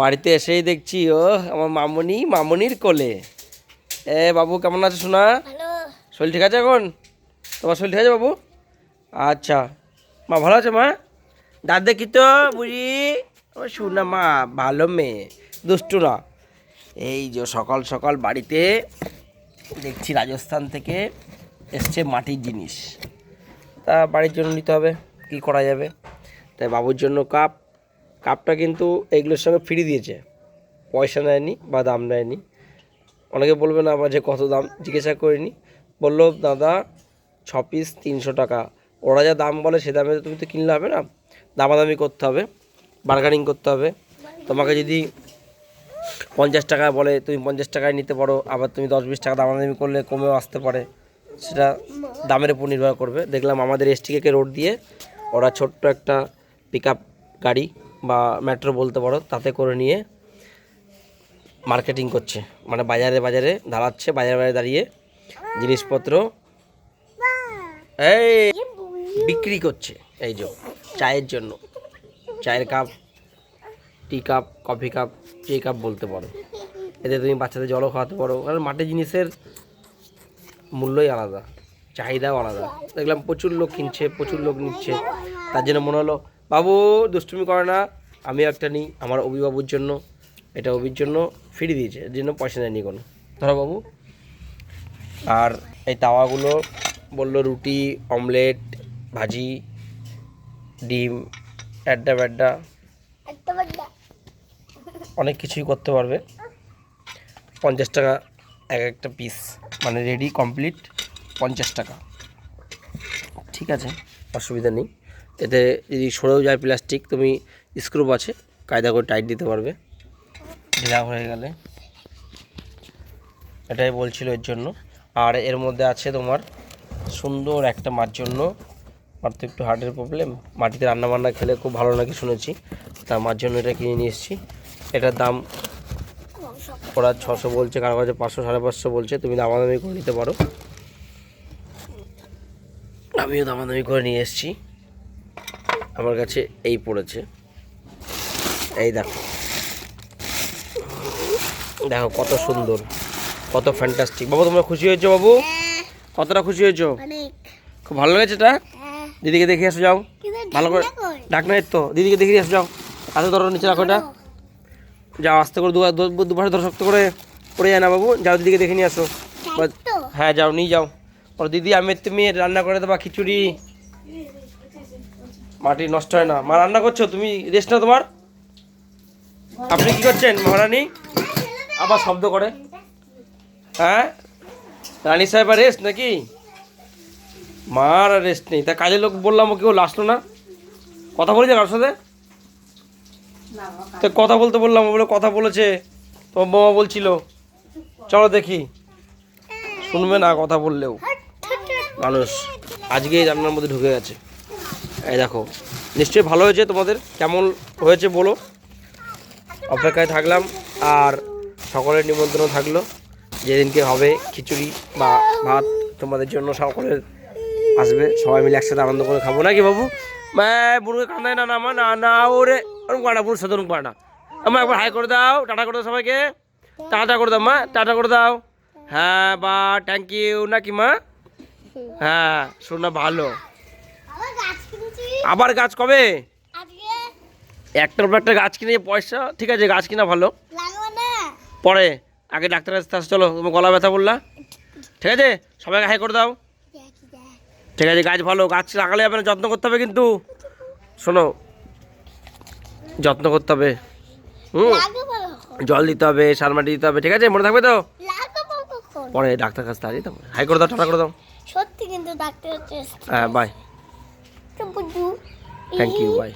বাড়িতে এসেই দেখছি ও আমার মামনি মামনির কোলে। এ বাবু কেমন আছে শোনা শরীর ঠিক আছে এখন? তোমার শরীর ঠিক আছে বাবু? আচ্ছা। মা ভালো আছে মা? দাঁত দেখি তো বুঝি ও শোনা মা ভালো মেয়ে দুষ্টু না। এই যে সকাল সকাল বাড়িতে দেখছি রাজস্থান থেকে এসছে মাটির জিনিস। তা বাড়ির জন্য নিতে হবে কি করা যাবে? তাই বাবুর জন্য কাপ কাপটা কিন্তু এইগুলোর সঙ্গে ফ্রি দিয়েছে। পয়সা নেয়নি, বা দাম নেয়নি। অনেকে বলবে, না আবার যে কত দাম? জিজ্ঞাসা করিনি। বলল, দাদা, ছ পিস তিনশো টাকা। ওরা যা দাম বলে, সে দামে তুমি তো কিনলে হবে না। দামাদামি করতে হবে বার্গানিং করতে হবে। তোমাকে যদি পঞ্চাশ টাকা বলে, তুমি পঞ্চাশ টাকায় নিতে পারো। আবার তুমি দশ বিশ টাকা দামাদামি করলে কমেও আসতে পারে। সেটা দামের উপর নির্ভর করবে। দেখলাম আমাদের এসটিকে রোড দিয়ে ওরা ছোট্ট একটা পিক গাড়ি বা মেট্রো বলতে পারো, তাতে করে নিয়ে মার্কেটিং করছে। মানে বাজারে বাজারে দাঁড়াচ্ছে, বাজারে বাজারে দাঁড়িয়ে জিনিসপত্র এই বিক্রি করছে। এই যে, চায়ের জন্য। চায়ের cup tea cup coffee cup tea cup বলতে পারো। এতে তুমি বাচ্চাদের জলও খাওয়াতে পারো। কারণ মাটির জিনিসের মূল্যই আলাদা, চাহিদাও আলাদা। দেখলাম প্রচুর লোক কিনছে, প্রচুর লোক নিচ্ছে। তার জন্য মনে হলো বাবু দুষ্টুমি করে না। আমি একটা নিই আমার অভিবাবুর জন্য এটা অভির জন্য ফিরিয়ে দিয়েছে এর জন্য পয়সা নেয়নি কোনো। ধরো বাবু। আর এই তাওয়াগুলো বলল রুটি অমলেট ভাজি ডিম অ্যাড্ডা ব্যাড্ডা অনেক কিছুই করতে পারবে। পঞ্চাশ টাকা এক একটা পিস মানে রেডি কমপ্লিট পঞ্চাশ টাকা। ঠিক আছে অসুবিধা নেই। এতে যদি সরেও যায় প্লাস্টিক, তুমি স্ক্রুপ আছে, কায়দা করে টাইট দিতে পারবে। ঢিলা হয়ে গেলে। এটাই বলছিল এর জন্য। আর এর মধ্যে আছে তোমার সুন্দর একটা মার জন্য। আমার তো একটু হার্টের প্রবলেম মাটিতে রান্না বান্না খেলে খুব ভালো নাকি শুনেছি। তা মার জন্য এটা কিনে নিয়ে এসেছি। এটার দাম ওরা ছশো বলছে, কারও কাছে পাঁচশো, সাড়ে পাঁচশো বলছে। তুমি দামাদামি করে নিতে পারো। আমিও দামাদামি করে নিয়ে এসেছি। আমার কাছে এই পড়েছে। এই দেখো। দেখো কত সুন্দর কত ফ্যান্টাস্টিক বাবু তোমরা খুশি হয়েছো বাবু? কতটা খুশি হয়েছো? খুব ভালো লেগেছে এটা? হ্যাঁ। দিদিকে দেখে আসো যাও। ভালো করে ডাক? ডাক্তারের তো। দিদিকে দেখে আসো যাও। হাতে ধরো নিচে রাখো এটা। যাও আস্তে করে দুবার দু- দুপাশে ধরো শক্ত করে। পড়ে যায় না বাবু? যাও দিদিকে দেখে নিয়ে আসো। হ্যাঁ যাও নিয়ে যাও। ওর দিদি আমি তুমি রান্না করে দেবা খিচুড়ি। মাটি নষ্ট হয় না। মা, রান্না করছ? তুমি রেস্ট না তোমার। আপনি কি করছেন, মহারানী? আবার শব্দ করে। হ্যাঁ? রানী সাহেব আর রেস্ট নাকি? মার আর রেস্ট নেই। তা কাজের লোক বললাম ও কেউ আসলো না। কথা বলেছে কার সাথে? তো কথা বলতে বললাম, ও বলে কথা বলেছে। তোমার বাবা বলছিল। চলো দেখি। শুনবে না কথা বললেও। মানুষ, আজকেই রান্নার মধ্যে ঢুকে গেছে। এই দেখো, নিশ্চয়ই ভালো হয়েছে তোমাদের। কেমন হয়েছে বলো? অপেক্ষায় থাকলাম আর সকলের নিমন্ত্রণ থাকল যেদিনকে হবে খিচুড়ি বা ভাত তোমাদের জন্য সকলের আসবে। সবাই মিলে একসাথে আনন্দ করে খাব। নাকি বাবু? মা, বুড়োকে কান্দায় না মা, না না, ওরে ওরকম পাড়া বুড়ো সাথে ওরকম পাড়া আমার একবার হাই করে দাও, টাটা করে দাও সবাইকে। টাটা করে দাও, মা, টাটা করে দাও। হ্যাঁ বা থ্যাংক ইউ নাকি মা? হ্যাঁ শোনা, ভালো। আবার গাছ কবে? একটার পর একটা গাছ কিনে পয়সা ঠিক আছে গাছ কিনা ভালো। পরে আগে ডাক্তার কাছে চলো তোমার গলা ব্যথা বললা। ঠিক আছে? সবাইকে হাই করে দাও। ঠিক আছে গাছ ভালো গাছ লাগালে না যত্ন করতে হবে কিন্তু। শোনো যত্ন করতে হবে। হুম? জল দিতে হবে সার মাটি দিতে হবে ঠিক আছে? মনে থাকবে তো? পরে ডাক্তার কাছে দাঁড়িয়ে দাও। হাই করে দাও টাটা করে দাও। সত্যি কিন্তু ডাক্তার হ্যাঁ বাই তো বুঝু থ্যাংক ইউ বাই